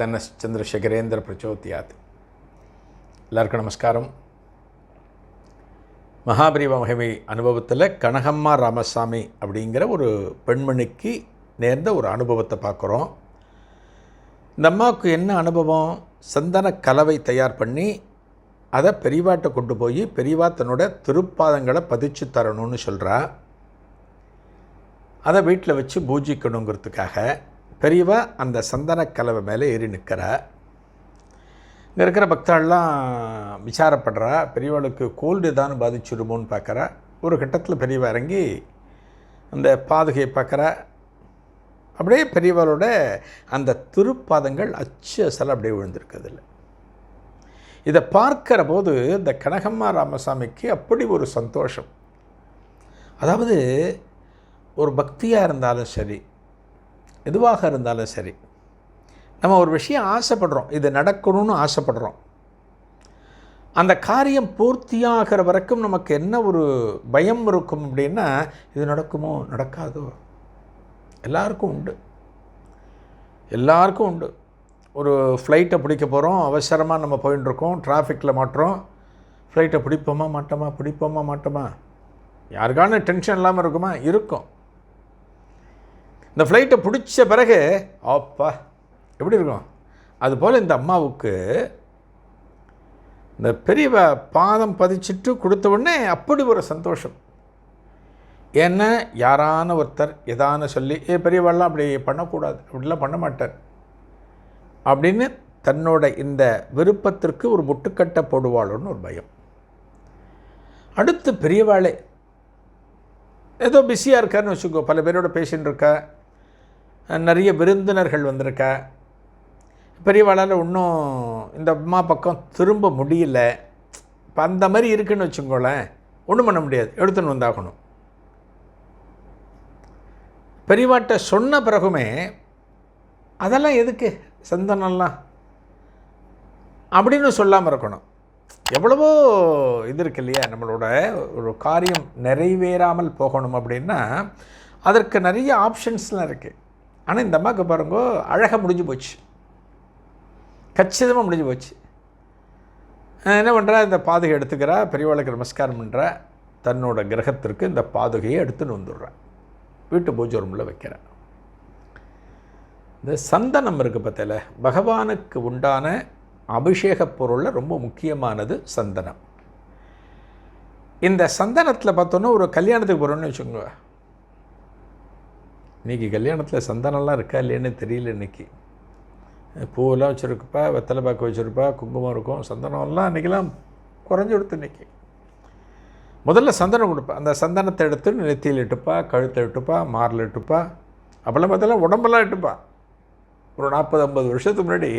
தன்ன சந்திரசேகரேந்திர பிரச்சோத்தியாத் எல்லாருக்கும் நமஸ்காரம் மகாபரிவ மகிமை அனுபவத்தில் கனகம்மா ராமசாமி அப்படிங்கிற ஒரு பெண்மணிக்கு நேர்ந்த ஒரு அனுபவத்தை பார்க்குறோம் இந்த அம்மாவுக்கு என்ன அனுபவம் சந்தன கலவை தயார் பண்ணி அதை பெரியவாட்டை கொண்டு போய் பெரியவா தன்னோட திருப்பாதங்களை பதிச்சு தரணும்னு சொல்கிறா அதை வீட்டில் வச்சு பூஜிக்கணுங்கிறதுக்காக பெரியவா அந்த சந்தன கலவை மேலே ஏறி நிற்கிறா. இங்கே இருக்கிற பக்தாள்லாம் விசாரப்படுறா பெரியவாளுக்கு கோல்டு ஏதாவது பாதிச்சிருமோன்னு பார்க்குறா. ஒரு கட்டத்தில் பெரியவா இறங்கி அந்த பாதுகையை பார்க்குறா. அப்படியே பெரியவாளோட அந்த திருப்பாதங்கள் அச்சு அசல் அப்படியே விழுந்திருக்கு அதில் இதை பார்க்கிற போது இந்த கனகம்மா ராமசாமிக்கு அப்படி ஒரு சந்தோஷம். அதாவது ஒரு பக்தியாக இருந்தாலும் சரி எதுவாக இருந்தாலும் சரி. நம்ம ஒரு விஷயம் ஆசைப்படுறோம். இது நடக்கணும்னு ஆசைப்படுறோம். அந்த காரியம் பூர்த்தியாகிற வரைக்கும் நமக்கு என்ன ஒரு பயம் இருக்கும் அப்படின்னா இது நடக்குமோ நடக்காதோ? எல்லாருக்கும் உண்டு. எல்லாருக்கும் உண்டு. ஒரு ஃப்ளைட்டை பிடிக்க போகிறோம் அவசரமாக நம்ம போயிட்டுருக்கோம் டிராஃபிக்கில் மாட்டுறோம். ஃப்ளைட்டை பிடிப்போமா மாட்டோமா பிடிப்போமா மாட்டோமா? யாருக்கான டென்ஷன் இல்லாமல் இருக்குமா? இருக்கும். இந்த ஃப்ளைட்டை பிடிச்ச பிறகு அப்பா எப்படி இருக்கும்? அதுபோல் இந்த அம்மாவுக்கு இந்த பெரிய பாதம் பதிச்சிட்டு கொடுத்த உடனே அப்படி ஒரு சந்தோஷம். ஏன்னா யாரான ஒருத்தர் எதான சொல்லி ஏ பெரியவாள்லாம் அப்படி பண்ணக்கூடாது அப்படிலாம் பண்ண மாட்டார். அப்படின்னு தன்னோட இந்த விருப்பத்திற்கு ஒரு முட்டுக்கட்டை போடுவாளோன்னு ஒரு பயம். அடுத்து பெரியவாளே ஏதோ பிஸியாக இருக்காருன்னு வச்சுக்கோ பல பேரோட பேசின்னு இருக்கா நிறைய விருந்தினர்கள் வந்திருக்க. பெரியவாளால் இன்னும் இந்த அம்மா பக்கம் திரும்ப முடியல. இப்போ அந்த மாதிரி இருக்குன்னு வச்சுக்கோங்களேன் ஒன்றும் பண்ண முடியாது. எடுத்துன்னு வந்தாகணும். பெரியவாட்ட சொன்ன பிறகுமே அதெல்லாம் எதுக்கு? சந்தனம்லாம். அப்படின்னு சொல்லாமல் இருக்கணும். எவ்வளவோ இது இருக்கு இல்லையா நம்மளோட ஒரு காரியம் நிறைவேறாமல் போகணும் அப்படின்னா அதற்கு நிறைய ஆப்ஷன்ஸ்லாம் இருக்குது ஆனால் இந்த அம்மாவுக்கு பாருங்க அழகாக முடிஞ்சு போச்சு. கச்சிதமாக முடிஞ்சு போச்சு. என்ன பண்ணுறா இந்த பாதுகை எடுத்துக்கிறா பெரியவாளுக்கு நமஸ்காரம் பண்ணுறா தன்னோட கிரகத்திற்கு இந்த பாதுகையை எடுத்துன்னு வந்துடுறா. வீட்டு பூஜை ரூமில் வைக்கிறேன் இந்த சந்தனம் இருக்குது பார்த்தல பகவானுக்கு உண்டான அபிஷேக பொருளில் ரொம்ப முக்கியமானது சந்தனம். இந்த சந்தனத்தில் பார்த்தோன்னா ஒரு கல்யாணத்துக்கு போகிறோன்னு வச்சுக்கோங்க. இன்றைக்கி கல்யாணத்தில் சந்தனம்லாம் இருக்கா இல்லைன்னு தெரியல இன்றைக்கி பூவெல்லாம் வச்சுருக்குப்பா வெத்தலை பாக்கு வச்சுருப்பா குங்குமம் இருக்கும் சந்தனம்லாம் அன்றைக்கெல்லாம் குறைஞ்சி கொடுத்து இன்றைக்கி முதல்ல சந்தனம் கொடுப்பா. அந்த சந்தனத்தை எடுத்து நெத்தியில் இட்டுப்பா கழுத்தை இட்டுப்பா மாரில் இட்டுப்பா. அப்போல்லாம் பார்த்தா உடம்பெல்லாம் இட்டுப்பா. ஒரு நாற்பது ஐம்பது வருஷத்துக்கு முன்னாடி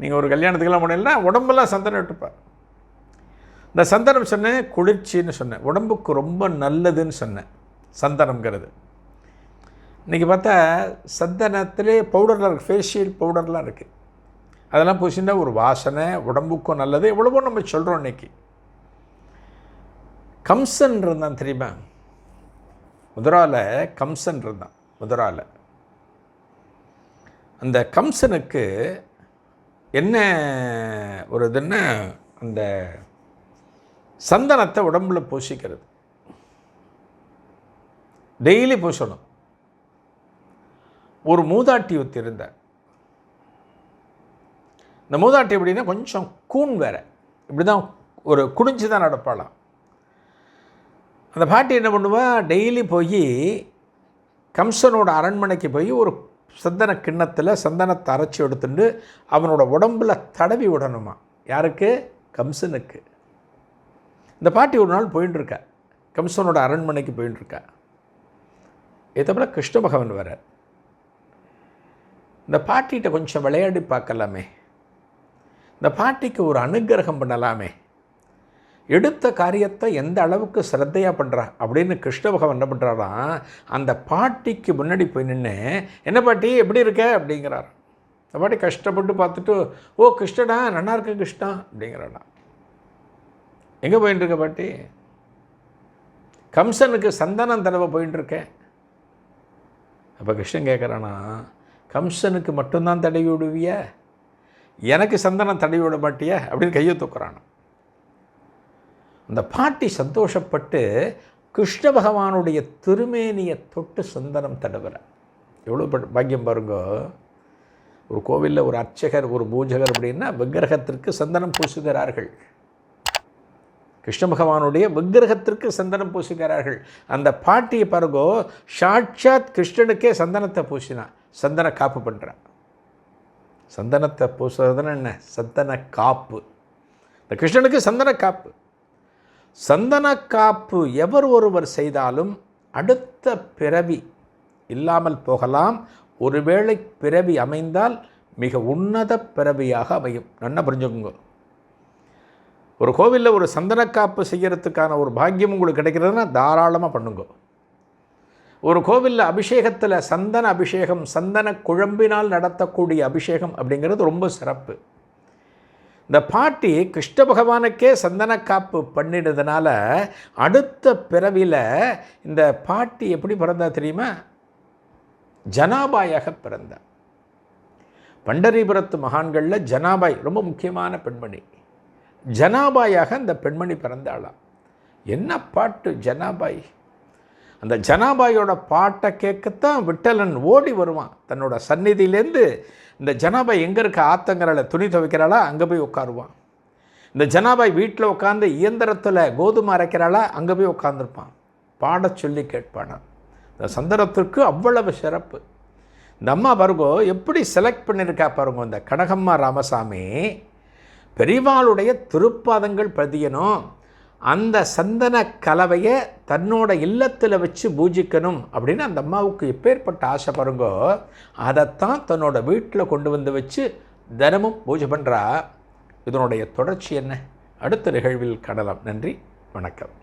நீங்கள் ஒரு கல்யாணத்துக்கெல்லாம் போனீங்கன்னா உடம்பெல்லாம் சந்தனம் இட்டுப்பா. இந்த சந்தனம் சொன்னேன் குளிர்ச்சின்னு சொன்னேன். உடம்புக்கு ரொம்ப நல்லதுன்னு சொன்னேன் சந்தனம்ங்கிறது. இன்றைக்கி பார்த்தா சந்தனத்திலே பவுடர்லாம் இருக்குது ஃபேஷியல் பவுடர்லாம் இருக்குது அதெல்லாம் பூசினா ஒரு வாசனை உடம்புக்கும் நல்லது எவ்வளவோ நம்ம சொல்கிறோம் இன்றைக்கி. கம்சன் இருந்தான் தெரியுமா? முதரால கம்சன் இருந்தான் முதரால அந்த கம்சனுக்கு என்ன ஒரு இதுன்னா அந்த சந்தனத்தை உடம்புல பூசிக்கிறது டெய்லி பூசணும் ஒரு மூதாட்டி ஒருத்தி இருந்தார். இந்த மூதாட்டி எப்படின்னா கொஞ்சம் கூன் வேற. இப்படி தான் ஒரு குடிஞ்சு தான் நடப்பாளாம். அந்த பாட்டி என்ன பண்ணுவா? டெய்லி போய் கம்சனோட அரண்மனைக்கு போய் ஒரு சந்தன கிண்ணத்தில் சந்தனத்தை அரைச்சி எடுத்துட்டு அவனோட உடம்புல தடவி விடணுமா? யாருக்கு? கம்சனுக்கு. இந்த பாட்டி ஒரு நாள் போயின்னு இருக்கா. கம்சனோட அரண்மனைக்கு போயின்னு இருக்கா. இதப்பல கிருஷ்ண பகவான் வர இந்த பாட்டிகிட்ட கொஞ்சம் விளையாடி பார்க்கலாமே. இந்த பாட்டிக்கு ஒரு அனுக்கிரகம் பண்ணலாமே. எடுத்த காரியத்தை எந்த அளவுக்கு சிரத்தையாக பண்ணுறா அப்படின்னு கிருஷ்ண பகவான் என்ன பண்ணுறாராம் அந்த பாட்டிக்கு முன்னாடி போய் நின்று என்ன பாட்டி எப்படி இருக்க? அப்படிங்கிறார் அந்த பாட்டி கஷ்டப்பட்டு பார்த்துட்டு ஓ கிருஷ்ணடா நல்லா இருக்க கிருஷ்ணா? அப்படிங்கிறாடா எங்கே போயின்னு இருக்க பாட்டி? கம்சனுக்கு சந்தனம் தடவை போயின்னு இருக்கேன் அப்போ கிருஷ்ணன் கேட்குறானா கம்சனுக்கு மட்டும்தான் தடவி விடுவிய? எனக்கு சந்தனம் தடவி விட மாட்டியா? அப்படின்னு கையை தூக்குறான். அந்த பாட்டி சந்தோஷப்பட்டு கிருஷ்ண பகவானுடைய திருமேனியை தொட்டு சந்தனம் தடவுற. எவ்வளோ பாக்கியம் பாருங்கோ. ஒரு கோவிலில் ஒரு அர்ச்சகர் ஒரு பூஜகர் அப்படின்னா விக்கிரகத்திற்கு சந்தனம் பூசுகிறார்கள். கிருஷ்ண பகவானுடைய விக்கிரகத்திற்கு சந்தனம் பூசுகிறார்கள். அந்த பாட்டியை பாருங்கோ சாட்சாத் கிருஷ்ணனுக்கே சந்தனத்தை பூசினா சந்தன காப்பு பண்ணுறான் சந்தனத்தை பூசுறதுன்னு என்ன? சந்தன காப்பு. இந்த கிருஷ்ணனுக்கு சந்தன காப்பு. சந்தன காப்பு எவர் ஒருவர் செய்தாலும் அடுத்த பிறவி இல்லாமல் போகலாம். ஒருவேளை பிறவி அமைந்தால் மிக உன்னத பிறவியாக அமையும். நன்னா புரிஞ்சுக்கோங்க. ஒரு கோவிலில் ஒரு சந்தனக்காப்பு செய்கிறதுக்கான ஒரு பாக்கியம் உங்களுக்கு கிடைக்கிறதுனா தாராளமாக பண்ணுங்க. ஒரு கோவிலில் அபிஷேகத்தில் சந்தன அபிஷேகம் சந்தன குழம்பினால் நடத்தக்கூடிய அபிஷேகம் அப்படிங்கிறது ரொம்ப சிறப்பு. இந்த பாட்டி கிருஷ்ண பகவானுக்கே சந்தனக்காப்பு பண்ணினதுனால அடுத்த பிறவியில் இந்த பாட்டி எப்படி பிறந்தா தெரியுமா? ஜனாபாயாக பிறந்தார் பண்டரிபுரத்து மகான்களில் ஜனாபாய் ரொம்ப முக்கியமான பெண்மணி. ஜனாபாயாக அந்த பெண்மணி பிறந்தாளாம். என்ன பாட்டு ஜனாபாய்? அந்த ஜனாபாயோட பாட்டை கேட்கத்தான் விட்டலன் ஓடி வருவான். தன்னோட சந்நிதியிலேருந்து இந்த ஜனாபாய் எங்கே இருக்க ஆத்தங்கரால துணி துவைக்கிறாளா? அங்கே போய் உட்காருவான். இந்த ஜனாபாய் வீட்டில் உட்காந்து இயந்திரத்தில் கோதுமை அரைக்கிறாளா? அங்கே போய் உட்காந்துருப்பான் பாடச் சொல்லி கேட்பானான் இந்த சந்தனத்திற்கு அவ்வளவு சிறப்பு. இந்த அம்மா பாருங்கோ எப்படி செலக்ட் பண்ணியிருக்கா பாருங்க இந்த கனகம்மா ராமசாமி. பெரிவாளுடைய திருப்பாதங்கள் பதியணும் அந்த சந்தன கலவையை தன்னோட இல்லத்தில் வச்சு பூஜிக்கணும் அப்படின்னு அந்த அம்மாவுக்கு எப்பேற்பட்ட ஆசை பாருங்கோ அதைத்தான் தன்னோட வீட்டில் கொண்டு வந்து வச்சு தினமும் பூஜை பண்ணுறா இதனுடைய தொடர்ச்சி என்ன? அடுத்த நிகழ்வில் காணலாம். நன்றி. வணக்கம்.